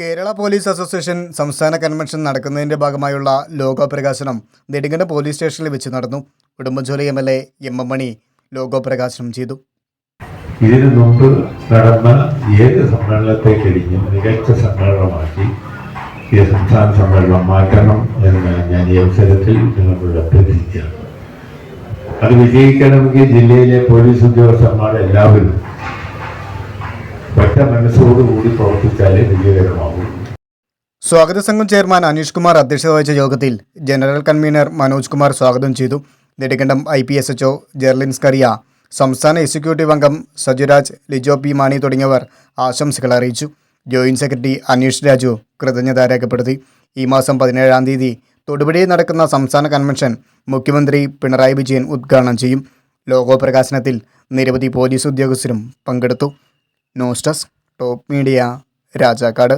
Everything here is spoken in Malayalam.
കേരള പോലീസ് അസോസിയേഷൻ സംസ്ഥാന കൺവെൻഷൻ നടക്കുന്നതിന്റെ ഭാഗമായുള്ള ലോഗോ പ്രകാശനം നെടുങ്കണ്ട പോലീസ് സ്റ്റേഷനിൽ വെച്ച് നടന്നു. Udumbanchola M L A M M Mani logo പ്രകാശനം ചെയ്തു. ഇതിനു മുമ്പ് നടന്ന ഏത് സമ്മേളനത്തെ കഴിഞ്ഞും മികച്ച സമ്മേളനമാക്കി ഈ സംസ്ഥാന സമ്മേളനം മാറ്റണം എന്ന് ഞാൻ ഈ അവസരത്തിൽ നിങ്ങളോട് അഭ്യർത്ഥിക്കുകയാണ്. അത് വിജയിക്കണമെങ്കിൽ ജില്ലയിലെ പോലീസ് ഉദ്യോഗസ്ഥന്മാർ എല്ലാവരും മനസ്സോടുകൂടി പ്രവർത്തിച്ചാലേ വിജയകരമാകൂ സ്വാഗത സംഘം ചെയർമാൻ അനീഷ് കുമാർ അധ്യക്ഷത വഹിച്ച യോഗത്തിൽ ജനറൽ കൺവീനർ മനോജ് കുമാർ സ്വാഗതം ചെയ്തു. Nedumkandam I P S H O Jerlin Scaria സംസ്ഥാന എക്സിക്യൂട്ടീവ് അംഗം സജുരാജ് ലിജോ പി മാണി തുടങ്ങിയവർ ആശംസകൾ അറിയിച്ചു. ജോയിന്റ് സെക്രട്ടറി അനീഷ് രാജു കൃതജ്ഞത രേഖപ്പെടുത്തി. ഈ മാസം പതിനേഴാം തീയതി തൊടുപുഴയിൽ നടക്കുന്ന സംസ്ഥാന കൺവെൻഷൻ മുഖ്യമന്ത്രി പിണറായി വിജയൻ ഉദ്ഘാടനം ചെയ്യും. ലോഗോ പ്രകാശനത്തിൽ നിരവധി പോലീസ് ഉദ്യോഗസ്ഥരും പങ്കെടുത്തു. News desk top media Rajakkad.